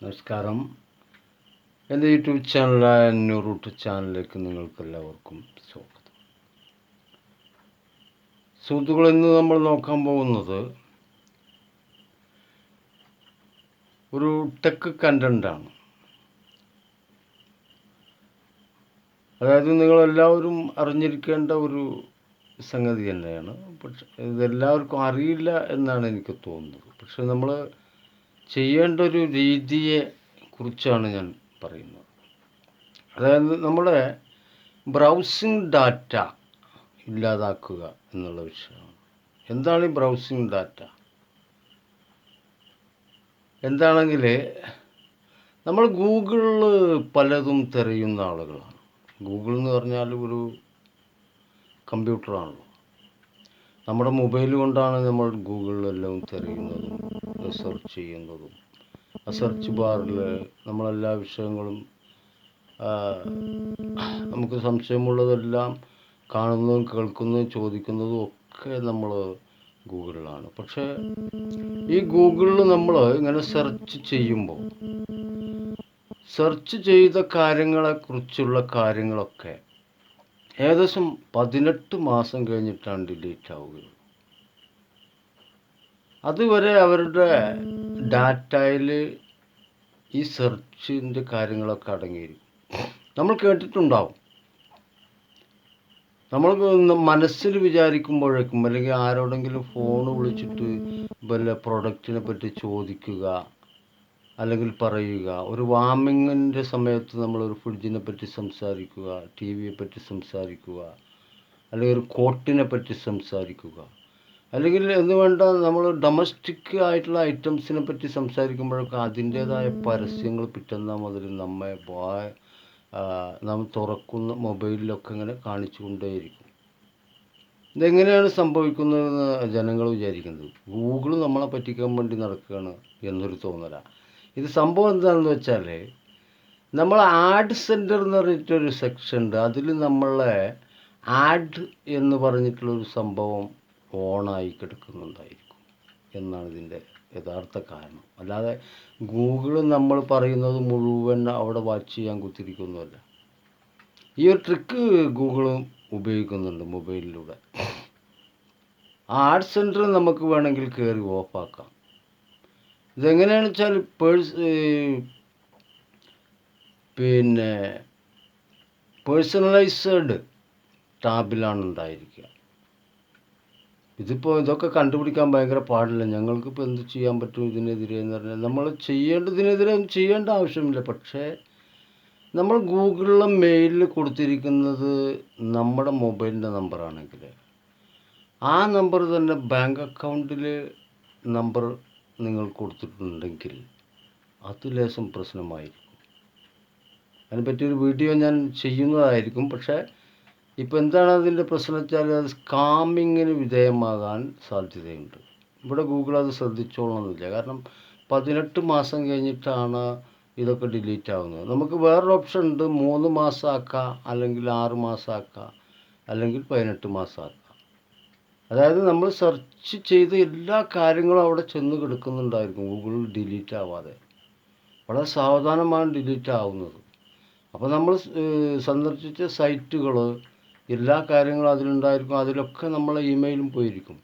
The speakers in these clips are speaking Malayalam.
നമസ്കാരം. എന്റെ യൂട്യൂബ് ചാനലായ ന്യൂറൂട്ട് ചാനലിലേക്ക് നിങ്ങൾക്ക് എല്ലാവർക്കും സ്വാഗതം. സുഹൃത്തുക്കൾ ഇന്ന് നമ്മൾ നോക്കാൻ പോകുന്നത് ഒരു ടെക് കണ്ടന്റാണ് അതായത് നിങ്ങളെല്ലാവരും അറിഞ്ഞിരിക്കേണ്ട ഒരു സംഗതി തന്നെയാണ്. പക്ഷെ ഇതെല്ലാവർക്കും അറിയില്ല എന്നാണ് എനിക്ക് തോന്നുന്നത്. പക്ഷെ നമ്മൾ ചെയ്യേണ്ട ഒരു രീതിയെ കുറിച്ചാണ് ഞാൻ പറയുന്നത്. അതായത് നമ്മുടെ ബ്രൗസിംഗ് ഡാറ്റ ഇല്ലാതാക്കുക എന്നുള്ള വിഷയമാണ്. എന്താണ് ഈ ബ്രൗസിംഗ് ഡാറ്റ എന്താണെങ്കിൽ നമ്മൾ ഗൂഗിളിൽ പലതും തിരയുന്ന ആളുകളാണ്. ഗൂഗിൾ എന്ന് പറഞ്ഞാൽ ഒരു കമ്പ്യൂട്ടറാണല്ലോ നമ്മുടെ മൊബൈൽ കൊണ്ടാണ് നമ്മൾ ഗൂഗിളിലെല്ലാം തിരയുന്നതും സെർച്ച് ചെയ്യുന്നതും. ആ സെർച്ച് ബാറിൽ നമ്മളെല്ലാ വിഷയങ്ങളും നമുക്ക് സംശയമുള്ളതെല്ലാം കാണുന്നതും കേൾക്കുന്നതും ചോദിക്കുന്നതും ഒക്കെ നമ്മൾ ഗൂഗിളിലാണ് പക്ഷേ ഈ ഗൂഗിളിൽ നമ്മൾ ഇങ്ങനെ സെർച്ച് ചെയ്യുമ്പോൾ സെർച്ച് ചെയ്ത കാര്യങ്ങളെക്കുറിച്ചുള്ള കാര്യങ്ങളൊക്കെ ഏകദേശം പതിനെട്ട് മാസം കഴിഞ്ഞിട്ടാണ് ഡിലീറ്റ് ആവുകയുള്ളൂ. അതുവരെ അവരുടെ ഡാറ്റയിൽ ഈ സെർച്ചിന്റെ കാര്യങ്ങളൊക്കെ അടങ്ങിയിരിക്കും. നമ്മൾ കേട്ടിട്ടുണ്ടാവും. നമ്മൾ മനസ്സിൽ വിചാരിക്കുമ്പോഴേക്കും അല്ലെങ്കിൽ ആരോടെങ്കിലും ഫോൺ വിളിച്ചിട്ട് വല്ല പ്രൊഡക്റ്റിനെ പറ്റി ചോദിക്കുക അല്ലെങ്കിൽ പറയുക. ഒരു വാമിങ്ങിന്റെ സമയത്ത് നമ്മളൊരു ഫ്രിഡ്ജിനെ പറ്റി സംസാരിക്കുക ടി വിയെ പറ്റി സംസാരിക്കുക അല്ലെങ്കിൽ ഒരു കോട്ടിനെ പറ്റി സംസാരിക്കുക. അല്ലെങ്കിൽ എന്ന് വേണ്ട നമ്മൾ ഡൊമസ്റ്റിക് ആയിട്ടുള്ള ഐറ്റംസിനെ പറ്റി സംസാരിക്കുമ്പോഴൊക്കെ അതിന്റേതായ പരസ്യങ്ങൾ പിറ്റന്നാൾ മുതൽ നമ്മെ നാം തുറക്കുന്ന മൊബൈലിലൊക്കെ ഇങ്ങനെ കാണിച്ചു കൊണ്ടേയിരിക്കും ഇതെങ്ങനെയാണ് സംഭവിക്കുന്നതെന്ന് ജനങ്ങൾ വിചാരിക്കുന്നത്? ഗൂഗിൾ നമ്മളെ പറ്റിക്കാൻ വേണ്ടി നടക്കുകയാണ് എന്നൊരു തോന്നലാണ് ഇത് സംഭവം എന്താണെന്ന് വെച്ചാൽ നമ്മൾ ആഡ് സെന്റർ എന്ന് പറഞ്ഞിട്ടൊരു സെക്ഷൻ ഉണ്ട്. അതിൽ നമ്മളെ ആഡ് എന്ന് പറഞ്ഞിട്ടുള്ളൊരു സംഭവം ഓണായി കിടക്കുന്നുണ്ടായിരിക്കും എന്നാണ് ഇതിന്റെ യഥാർത്ഥ കാരണം. അല്ലാതെ ഗൂഗിൾ നമ്മൾ പറയുന്നത് മുഴുവൻ അവിടെ വാച്ച് ചെയ്യാൻ കുത്തിരിക്കുന്നുമല്ല ഈ ഒരു ട്രിക്ക് ഗൂഗിളും ഉപയോഗിക്കുന്നുണ്ട് മൊബൈലിലൂടെ ആഡ് സെന്റർ നമുക്ക് വേണമെങ്കിൽ കയറി ഓഫാക്കാം ഇതെങ്ങനെയാണെന്ന് വെച്ചാൽ പേഴ്സ് പിന്നെ പേഴ്സണലൈസ്ഡ് ടാബിലാണ് ഉണ്ടായിരിക്കുക ഇതിപ്പോൾ ഇതൊക്കെ കണ്ടുപിടിക്കാൻ ഭയങ്കര പാടില്ല. ഞങ്ങൾക്കിപ്പോൾ എന്ത് ചെയ്യാൻ പറ്റും ഇതിനെതിരെ എന്ന് പറഞ്ഞാൽ? നമ്മൾ ചെയ്യേണ്ടതിനെതിരെ ഒന്നും ചെയ്യേണ്ട ആവശ്യമില്ല. പക്ഷേ നമ്മൾ ഗൂഗിളിലെ മെയിലിൽ കൊടുത്തിരിക്കുന്നത് നമ്മുടെ മൊബൈലിന്റെ നമ്പറാണെങ്കിൽ ആ നമ്പർ തന്നെ ബാങ്ക് അക്കൗണ്ടിൽ നമ്പർ നിങ്ങൾ കൊടുത്തിട്ടുണ്ടെങ്കിൽ അത് ലേശം പ്രശ്നമായിരിക്കും. അതിനെപ്പറ്റിയൊരു വീഡിയോ ഞാൻ ചെയ്യുന്നതായിരിക്കും. പക്ഷേ ഇപ്പോൾ എന്താണ് അതിന്റെ പ്രശ്നം വെച്ചാൽ അത് സ്കാമിങ്ങിന് വിധേയമാകാൻ സാധ്യതയുണ്ട്. ഇവിടെ ഗൂഗിൾ അത് ശ്രദ്ധിച്ചോളണമെന്നില്ല കാരണം പതിനെട്ട് മാസം കഴിഞ്ഞിട്ടാണ് ഇതൊക്കെ ഡിലീറ്റ് ആവുന്നത്. നമുക്ക് വേറൊരു ഓപ്ഷൻ ഉണ്ട് മൂന്ന് മാസമാക്കാം അല്ലെങ്കിൽ ആറ് മാസമാക്കാം അല്ലെങ്കിൽ പതിനെട്ട് മാസം ആക്കാം അതായത് നമ്മൾ സെർച്ച് ചെയ്ത എല്ലാ കാര്യങ്ങളും അവിടെ ചെന്ന് കിടക്കുന്നുണ്ടായിരിക്കും. ഗൂഗിളിൽ ഡിലീറ്റ് ആവാതെ. വളരെ സാവധാനമാണ് ഡിലീറ്റ് ആവുന്നത്. അപ്പോൾ നമ്മൾ സന്ദർശിച്ച സൈറ്റുകൾ എല്ലാ കാര്യങ്ങളും അതിലുണ്ടായിരിക്കും. അതിലൊക്കെ നമ്മളെ ഇമെയിലും പോയിരിക്കും.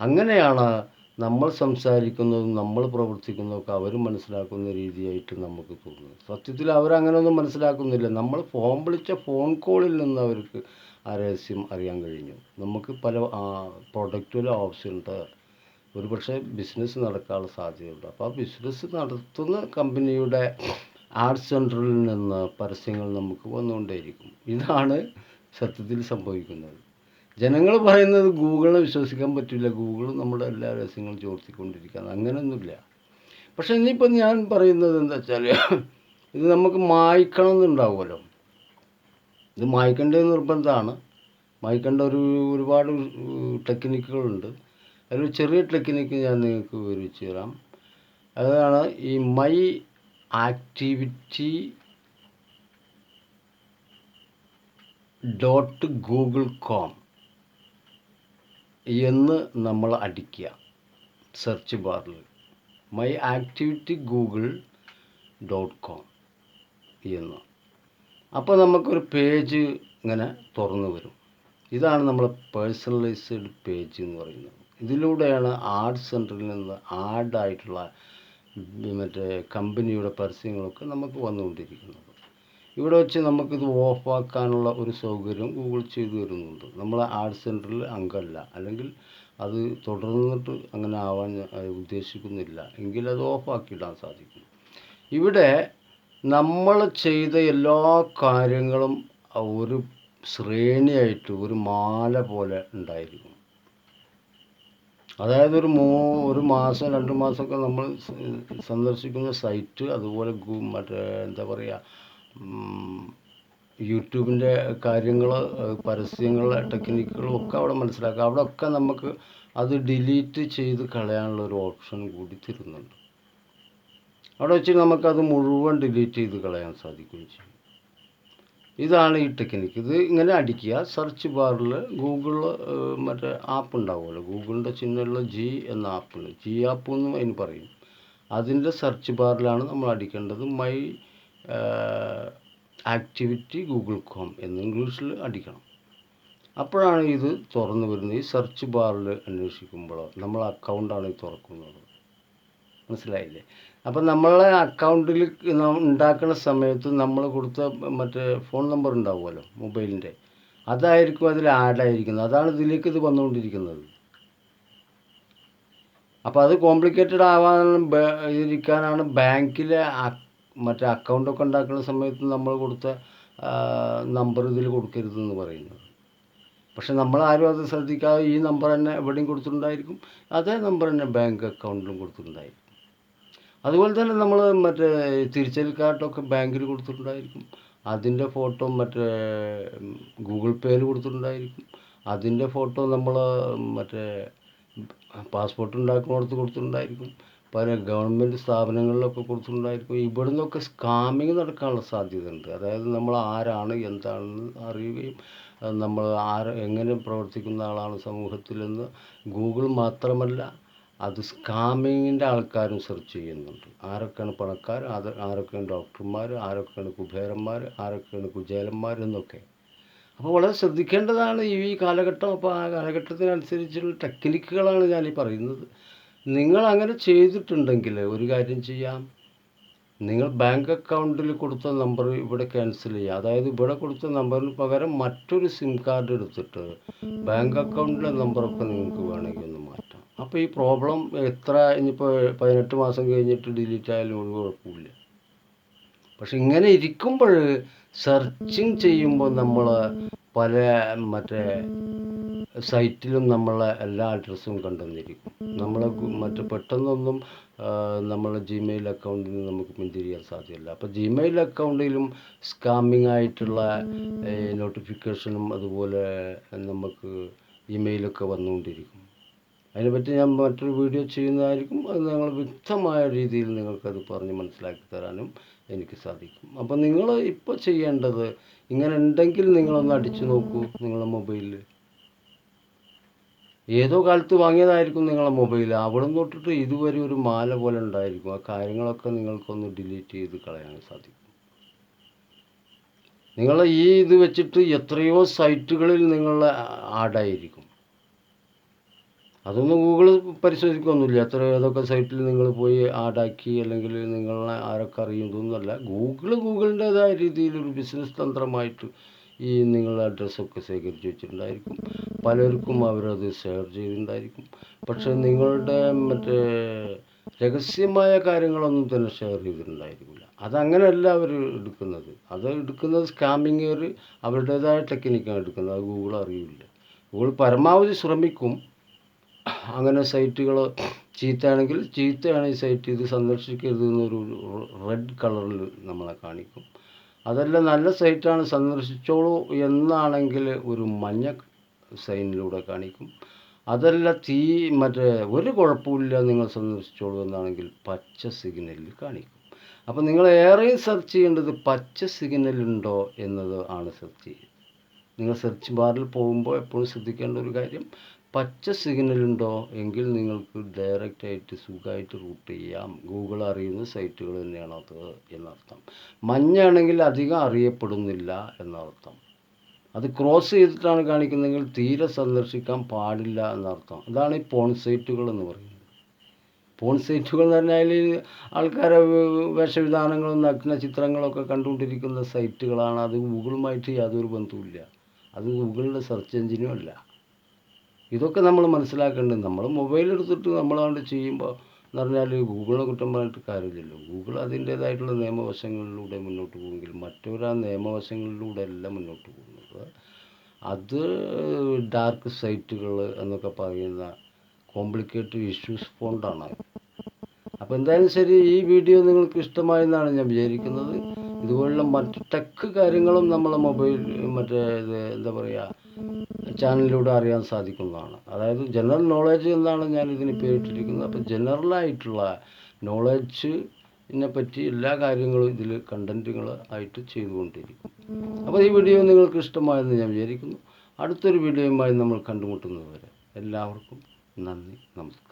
അങ്ങനെയാണ് നമ്മൾ സംസാരിക്കുന്നതും നമ്മൾ പ്രവർത്തിക്കുന്നതൊക്കെ അവർ മനസ്സിലാക്കുന്ന രീതിയായിട്ട് നമുക്ക് തോന്നുന്നത്. സത്യത്തിൽ അവരങ്ങനെയൊന്നും മനസ്സിലാക്കുന്നില്ല. നമ്മൾ ഫോൺ വിളിച്ച ഫോൺ കോളിൽ നിന്ന് അവർക്ക് ആ രഹസ്യം അറിയാൻ കഴിഞ്ഞു. നമുക്ക് പല പ്രൊഡക്റ്റുകൾ ആവശ്യമുണ്ട്. ഒരു പക്ഷേ ബിസിനസ് നടക്കാനുള്ള സാധ്യതയുണ്ട്. അപ്പോൾ ആ ബിസിനസ് നടത്തുന്ന കമ്പനിയുടെ ആഡ് സെന്ററിൽ നിന്ന് പരസ്യങ്ങൾ നമുക്ക് വന്നുകൊണ്ടേയിരിക്കും. ഇതാണ് സത്യത്തിൽ സംഭവിക്കുന്നത്. ജനങ്ങൾ പറയുന്നത് ഗൂഗിളിനെ വിശ്വസിക്കാൻ പറ്റില്ല. ഗൂഗിൾ നമ്മുടെ എല്ലാ രഹസ്യങ്ങളും ചോർത്തിക്കൊണ്ടിരിക്കുകയാണ്. അങ്ങനെയൊന്നുമില്ല. പക്ഷേ ഇനിയിപ്പോൾ ഞാൻ പറയുന്നത് എന്താ വെച്ചാൽ ഇത് നമുക്ക് മായ്ക്കണം എന്നുണ്ടാവുമല്ലോ ഇത് മായ്ക്കേണ്ടത് നിർബന്ധമാണ്. മായ്ക്കേണ്ട ഒരു ഒരുപാട് ടെക്നിക്കുകളുണ്ട്. അതിൽ ചെറിയ ടെക്നിക്ക് ഞാൻ നിങ്ങൾക്ക് വിവരിച്ചു തരാം. അതാണ് ഈ my activity dot Google com എന്ന് നമ്മൾ അടിക്കുക. സെർച്ച് ബാറിൽ. My activity Google dot com എന്ന്. അപ്പോൾ നമുക്കൊരു പേജ് ഇങ്ങനെ തുറന്നു വരും. ഇതാണ് നമ്മൾ പേഴ്സണലൈസ്ഡ് പേജ് എന്ന് പറയുന്നത്. ഇതിലൂടെയാണ് ആഡ് സെന്ററിൽ നിന്ന് ആഡായിട്ടുള്ള മറ്റേ കമ്പനിയുടെ പരസ്യങ്ങളൊക്കെ നമുക്ക് വന്നുകൊണ്ടിരിക്കുന്നത്. ഇവിടെ വെച്ച് നമുക്കിത് ഓഫാക്കാനുള്ള ഒരു സൗകര്യം ഗൂഗിൾ ചെയ്തു തരുന്നുണ്ട്. നമ്മൾ ആഡ് സെന്ററിൽ അംഗമല്ല. അല്ലെങ്കിൽ അത് തുടർന്നിട്ട് അങ്ങനെ ആവാൻ ഉദ്ദേശിക്കുന്നില്ല. എങ്കിൽ അത് ഓഫാക്കിയിടാൻ സാധിക്കും. ഇവിടെ നമ്മൾ ചെയ്ത എല്ലാ കാര്യങ്ങളും ഒരു ശ്രേണിയായിട്ട് ഒരു മാല പോലെ ഉണ്ടായിരിക്കും. അതായത് ഒരു മൂ ഒരു മാസം രണ്ട് മാസമൊക്കെ നമ്മൾ സന്ദർശിക്കുന്ന സൈറ്റ് അതുപോലെ മറ്റേ എന്താ പറയുക യൂട്യൂബിന്റെ കാര്യങ്ങൾ പരസ്യങ്ങൾ ടെക്നിക്കുകളും ഒക്കെ അവിടെ മനസ്സിലാക്കുക. അവിടെ ഒക്കെ നമുക്ക് അത് ഡിലീറ്റ് ചെയ്ത് കളയാനുള്ള ഒരു ഓപ്ഷൻ കൂടി തരുന്നുണ്ട്. അവിടെ വെച്ച് നമുക്കത് മുഴുവൻ ഡിലീറ്റ് ചെയ്ത് കളയാൻ സാധിക്കുകയും ചെയ്യും. ഇതാണ് ഈ ടെക്നിക്ക് ഇത് ഇങ്ങനെ അടിക്കുക. സെർച്ച് ബാറിൽ ഗൂഗിൾ മറ്റേ ആപ്പ് ഉണ്ടാവുമല്ലോ. ഗൂഗിളിന്റെ ചിഹ്നമുള്ള ജി എന്ന ആപ്പുണ്ട് ജി ആപ്പ് എന്ന് അതിന് പറയും. അതിന്റെ സെർച്ച് ബാറിലാണ് നമ്മൾ അടിക്കേണ്ടത് മൈ ആക്ടിവിറ്റി ഗൂഗിൾ കോം എന്ന് ഇംഗ്ലീഷിൽ അടിക്കണം. അപ്പോഴാണ് ഇത് തുറന്നു വരുന്നത്. ഈ സെർച്ച് ബാറിൽ അന്വേഷിക്കുമ്പോൾ നമ്മൾ അക്കൗണ്ടാണ് ഈ തുറക്കുന്നത്. മനസ്സിലായില്ലേ? അപ്പം നമ്മളെ അക്കൗണ്ടിൽ ഉണ്ടാക്കുന്ന സമയത്ത് നമ്മൾ കൊടുത്ത മറ്റേ ഫോൺ നമ്പർ ഉണ്ടാവുമല്ലോ മൊബൈലിന്റെ അതായിരിക്കും അതിൽ ആഡ് ആയിരിക്കുന്നത്. അതാണ് ഇതിലേക്ക് ഇത് വന്നുകൊണ്ടിരിക്കുന്നത്. അപ്പോൾ അത് കോംപ്ലിക്കേറ്റഡ് ആവാൻ ഇരിക്കാനാണ് ബാങ്കിലെ മറ്റേ അക്കൗണ്ടൊക്കെ ഉണ്ടാക്കുന്ന സമയത്ത് നമ്മൾ കൊടുത്ത നമ്പർ ഇതിൽ കൊടുക്കരുതെന്ന് പറയുന്നത്. പക്ഷെ നമ്മൾ ആരും അത് ശ്രദ്ധിക്കാതെ ഈ നമ്പർ തന്നെ എവിടെയും കൊടുത്തിട്ടുണ്ടായിരിക്കും. അതേ നമ്പർ തന്നെ ബാങ്ക് അക്കൗണ്ടിലും കൊടുത്തിട്ടുണ്ടായിരിക്കും. അതുപോലെ തന്നെ നമ്മൾ മറ്റേ തിരിച്ചറിയൽ കാർഡൊക്കെ ബാങ്കിൽ കൊടുത്തിട്ടുണ്ടായിരിക്കും. അതിന്റെ ഫോട്ടോ മറ്റേ ഗൂഗിൾ പേയിൽ കൊടുത്തിട്ടുണ്ടായിരിക്കും. അതിന്റെ ഫോട്ടോ നമ്മൾ മറ്റേ പാസ്പോർട്ട് ഉണ്ടാക്കുന്നിടത്ത് കൊടുത്തിട്ടുണ്ടായിരിക്കും. പല ഗവൺമെന്റ് സ്ഥാപനങ്ങളിലൊക്കെ കൊടുത്തിട്ടുണ്ടായിരിക്കും. ഇവിടെ നിന്നൊക്കെ സ്കാമിങ് നടക്കാനുള്ള സാധ്യതയുണ്ട്. അതായത് നമ്മൾ ആരാണ് എന്താണെന്ന് അറിയുകയും നമ്മൾ ആര് എങ്ങനെ പ്രവർത്തിക്കുന്ന ആളാണ് സമൂഹത്തിലെന്ന് ഗൂഗിൾ മാത്രമല്ല അത് സ്കാമിങ്ങിന്റെ ആൾക്കാരും സെർച്ച് ചെയ്യുന്നുണ്ട്. ആരൊക്കെയാണ് പണക്കാർ? അത് ആരൊക്കെയാണ് ഡോക്ടർമാർ ആരൊക്കെയാണ് കുബേരന്മാർ? ആരൊക്കെയാണ് കുചേലന്മാർ എന്നൊക്കെ. അപ്പോൾ വളരെ ശ്രദ്ധിക്കേണ്ടതാണ് ഈ കാലഘട്ടം. അപ്പോൾ ആ കാലഘട്ടത്തിനനുസരിച്ചുള്ള ടെക്നിക്കുകളാണ് ഞാൻ ഈ പറയുന്നത്. നിങ്ങൾ അങ്ങനെ ചെയ്തിട്ടുണ്ടെങ്കിൽ ഒരു കാര്യം ചെയ്യാം. നിങ്ങൾ ബാങ്ക് അക്കൗണ്ടിൽ കൊടുത്ത നമ്പർ ഇവിടെ ക്യാൻസൽ ചെയ്യുക. അതായത് ഇവിടെ കൊടുത്ത നമ്പറിന് പകരം മറ്റൊരു സിം കാർഡ് എടുത്തിട്ട് ബാങ്ക് അക്കൗണ്ടിലെ നമ്പറൊക്കെ നിങ്ങൾക്ക് വേണമെങ്കിൽ ഒന്ന് മാറ്റാം. അപ്പോൾ ഈ പ്രോബ്ലം എത്ര ഇനിയിപ്പോൾ പതിനെട്ട് മാസം കഴിഞ്ഞിട്ട് ഡിലീറ്റ് ആയാലും ഒരു കുഴപ്പമില്ല പക്ഷെ ഇങ്ങനെ ഇരിക്കുമ്പോൾ സെർച്ചിങ് ചെയ്യുമ്പോൾ നമ്മൾ പല മറ്റേ സൈറ്റിലും നമ്മളെ എല്ലാ അഡ്രസ്സും കണ്ടെന്നിരിക്കും നമ്മളെ മറ്റേ പെട്ടെന്നൊന്നും നമ്മളെ ജിമെയിൽ അക്കൗണ്ടിൽ നിന്ന് നമുക്ക് പിന്തിരിയാൻ സാധ്യമല്ല അപ്പോൾ ജിമെയിൽ അക്കൗണ്ടിലും സ്കാമിംഗ് ആയിട്ടുള്ള നോട്ടിഫിക്കേഷനും അതുപോലെ നമുക്ക് ഇമെയിലൊക്കെ വന്നുകൊണ്ടിരിക്കും. അതിനെപ്പറ്റി ഞാൻ മറ്റൊരു വീഡിയോ ചെയ്യുന്നതായിരിക്കും. അത് ഞങ്ങൾ വ്യക്തമായ രീതിയിൽ നിങ്ങൾക്കത് പറഞ്ഞ് മനസ്സിലാക്കി തരാനും എനിക്ക് സാധിക്കും. അപ്പോൾ നിങ്ങൾ ഇപ്പോൾ ചെയ്യേണ്ടത് ഇങ്ങനെ ഉണ്ടെങ്കിൽ നിങ്ങളൊന്ന് അടിച്ചു നോക്കൂ നിങ്ങളുടെ മൊബൈലിൽ. ഏതോ കാലത്ത് വാങ്ങിയതായിരിക്കും നിങ്ങളുടെ മൊബൈൽ. അവിടെ നിന്ന് തൊട്ടിട്ട് ഇതുവരെ ഒരു മാല പോലെ ഉണ്ടായിരിക്കും. ആ കാര്യങ്ങളൊക്കെ നിങ്ങൾക്കൊന്ന് ഡിലീറ്റ് ചെയ്ത് കളയാൻ സാധിക്കും. നിങ്ങൾ ഈ ഇത് വെച്ചിട്ട് എത്രയോ സൈറ്റുകളിൽ നിങ്ങൾ ആഡായിരിക്കും. അതൊന്നും ഗൂഗിൾ പരിശോധിക്കൊന്നുമില്ല. എത്ര ഏതൊക്കെ സൈറ്റിൽ നിങ്ങൾ പോയി ആഡാക്കി അല്ലെങ്കിൽ നിങ്ങളെ ആരൊക്കെ ഗൂഗിൾ ഗൂഗിളിന്റെതായ രീതിയിൽ ഒരു ബിസിനസ് തന്ത്രമായിട്ട് ഈ നിങ്ങളുടെ അഡ്രസ്സൊക്കെ ശേഖരിച്ച് വെച്ചിട്ടുണ്ടായിരിക്കും. പലർക്കും അവരത് ഷെയർ ചെയ്തിട്ടുണ്ടായിരിക്കും. പക്ഷേ നിങ്ങളുടെ മറ്റേ രഹസ്യമായ കാര്യങ്ങളൊന്നും തന്നെ ഷെയർ ചെയ്തിട്ടുണ്ടായിരിക്കില്ല. അതങ്ങനെയല്ല അവർ എടുക്കുന്നത്. അത് എടുക്കുന്നത് സ്കാമിങ്ങർ അവരുടേതായ ടെക്നിക്കാണ് എടുക്കുന്നത്. അത് ഗൂഗിൾ അറിയില്ല. ഗൂഗിൾ പരമാവധി ശ്രമിക്കും. അങ്ങനെ സൈറ്റുകൾ ചീത്തയാണെങ്കിൽ ചീത്തയാണ് ഈ സൈറ്റ് ഇത് സന്ദർശിക്കരുത് എന്നൊരു റെഡ് കളറിൽ നമ്മളെ കാണിക്കും. അതല്ല നല്ല സൈറ്റാണ് സന്ദർശിച്ചോളൂ എന്നാണെങ്കിൽ ഒരു മഞ്ഞ സൈനിലൂടെ കാണിക്കും. അതല്ല തീ മറ്റേ ഒരു കുഴപ്പമില്ല നിങ്ങൾ സന്ദർശിച്ചോളൂ എന്നാണെങ്കിൽ പച്ച സിഗ്നലിൽ കാണിക്കും. അപ്പോൾ നിങ്ങൾ ഏറെയും സെർച്ച് ചെയ്യേണ്ടത് പച്ച സിഗ്നൽ ഉണ്ടോ എന്നത് ആണ് സെർച്ച് ചെയ്യുക. നിങ്ങൾ സെർച്ച് ബാറിൽ പോകുമ്പോൾ എപ്പോഴും ശ്രദ്ധിക്കേണ്ട ഒരു കാര്യം പച്ച സിഗ്നൽ ഉണ്ടോ? എങ്കിൽ നിങ്ങൾക്ക് ഡയറക്റ്റ് ആയിട്ട് സുഖമായിട്ട് റൂട്ട് ചെയ്യാം. ഗൂഗിൾ അറിയുന്ന സൈറ്റുകൾ തന്നെയാണ് അത് എന്നർത്ഥം. മഞ്ഞാണെങ്കിൽ അധികം അറിയപ്പെടുന്നില്ല എന്നർത്ഥം. അത് ക്രോസ് ചെയ്തിട്ടാണ് കാണിക്കുന്നതെങ്കിൽ തീരെ സന്ദർശിക്കാൻ പാടില്ല എന്നർത്ഥം. അതാണ് ഈ പോൺ സൈറ്റുകൾ എന്ന് പറയുന്നത്. പോൺ സൈറ്റുകൾ എന്ന് പറഞ്ഞാൽ ആൾക്കാരെ വേഷവിധാനങ്ങളും നഗ്ന ചിത്രങ്ങളൊക്കെ കണ്ടുകൊണ്ടിരിക്കുന്ന സൈറ്റുകളാണ് അത് ഗൂഗിളുമായിട്ട് യാതൊരു ബന്ധവുമില്ല. അത് ഗൂഗിളിന്റെ സെർച്ച് എഞ്ചിനും അല്ല. ഇതൊക്കെ നമ്മൾ മനസ്സിലാക്കേണ്ടത് നമ്മൾ മൊബൈൽ എടുത്തിട്ട് നമ്മളാണ്ട് ചെയ്യുമ്പോൾ എന്ന് പറഞ്ഞാൽ ഗൂഗിളിനെ കുറ്റം പറഞ്ഞിട്ട് കാര്യമില്ലല്ലോ. ഗൂഗിൾ അതിന്റേതായിട്ടുള്ള നിയമവശങ്ങളിലൂടെ മുന്നോട്ട് പോകുമെങ്കിൽ മറ്റൊരാ നിയമവശങ്ങളിലൂടെ അല്ല മുന്നോട്ട് പോകുന്നത്. അത് ഡാർക്ക് സൈറ്റുകൾ എന്നൊക്കെ പറയുന്ന കോംപ്ലിക്കേറ്റഡ് ഇഷ്യൂസ് കൊണ്ടാണ്. അപ്പോൾ എന്തായാലും ശരി ഈ വീഡിയോ നിങ്ങൾക്ക് ഇഷ്ടമായെന്നാണ് ഞാൻ വിചാരിക്കുന്നത്. ഇതുപോലുള്ള മറ്റ് ടെക് കാര്യങ്ങളും നമ്മളെ മൊബൈൽ മറ്റേ എന്താ പറയുക ചാനലിലൂടെ അറിയാൻ സാധിക്കുന്നതാണ്. അതായത് ജനറൽ നോളേജ് എന്നാണ് ഞാൻ ഇതിന് പേരിട്ടിരിക്കുന്നത്. അപ്പോൾ ജനറലായിട്ടുള്ള നോളേജിനെ പറ്റി എല്ലാ കാര്യങ്ങളും ഇതിൽ കണ്ടന്റുകൾ ആയിട്ട് ചെയ്തുകൊണ്ടിരിക്കും. അപ്പോൾ ഈ വീഡിയോ നിങ്ങൾക്ക് ഇഷ്ടമായെന്ന് ഞാൻ വിചാരിക്കുന്നു. അടുത്തൊരു വീഡിയോയുമായി നമ്മൾ കണ്ടുമുട്ടുന്നത് വരെ എല്ലാവർക്കും നന്ദി നമസ്കാരം.